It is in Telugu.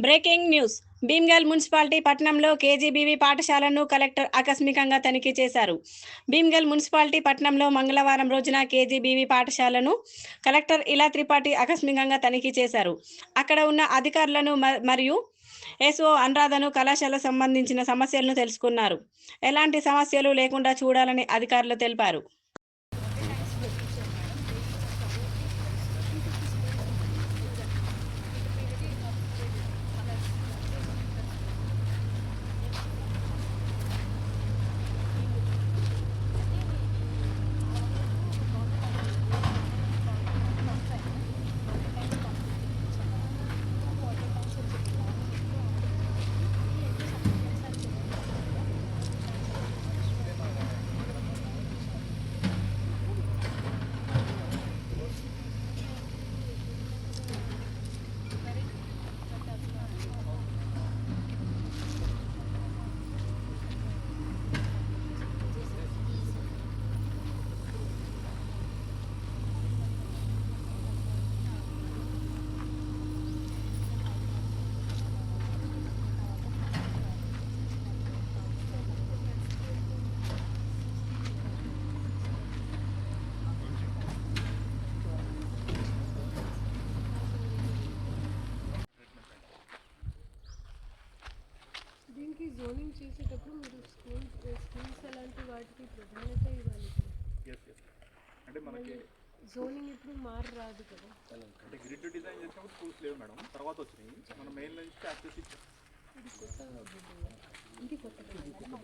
Breaking news. భీమ్గల్ మున్సిపాలిటీ పట్టణంలో కేజీబీవీ పాఠశాలను కలెక్టర్ ఆకస్మికంగా తనిఖీ చేశారు. భీమ్గల్ మున్సిపాలిటీ పట్టణంలో మంగళవారం రోజున కేజీబీవీ పాఠశాలను కలెక్టర్ ఇలా త్రిపాఠి ఆకస్మికంగా తనిఖీ చేశారు. అక్కడ ఉన్న అధికారులను మ- మరియు ఎస్ఓ అనురాధను కళాశాల సంబంధించిన సమస్యలను తెలుసుకున్నారు. ఎలాంటి సమస్యలు లేకుండా చూడాలని అధికారులు తెలిపారు. జోనింగ్ చేసేటప్పుడు మీరు స్కూల్ స్కూల్స్ అలాంటి వాటికి ప్రాధాన్యత ఇవ్వాలి అంటే మనకి జోనింగ్ ఇప్పుడు మారు రాదు కదా. అంటే గ్రిడ్ డిజైన్ చేసినప్పుడు స్కూల్స్ లేవు మేడం. తర్వాత వచ్చినాయి. మన మెయిన్ నుంచి యాక్సెస్ ఇచ్చాం. ఇది బిల్డింగ్ ఇది కొత్తగా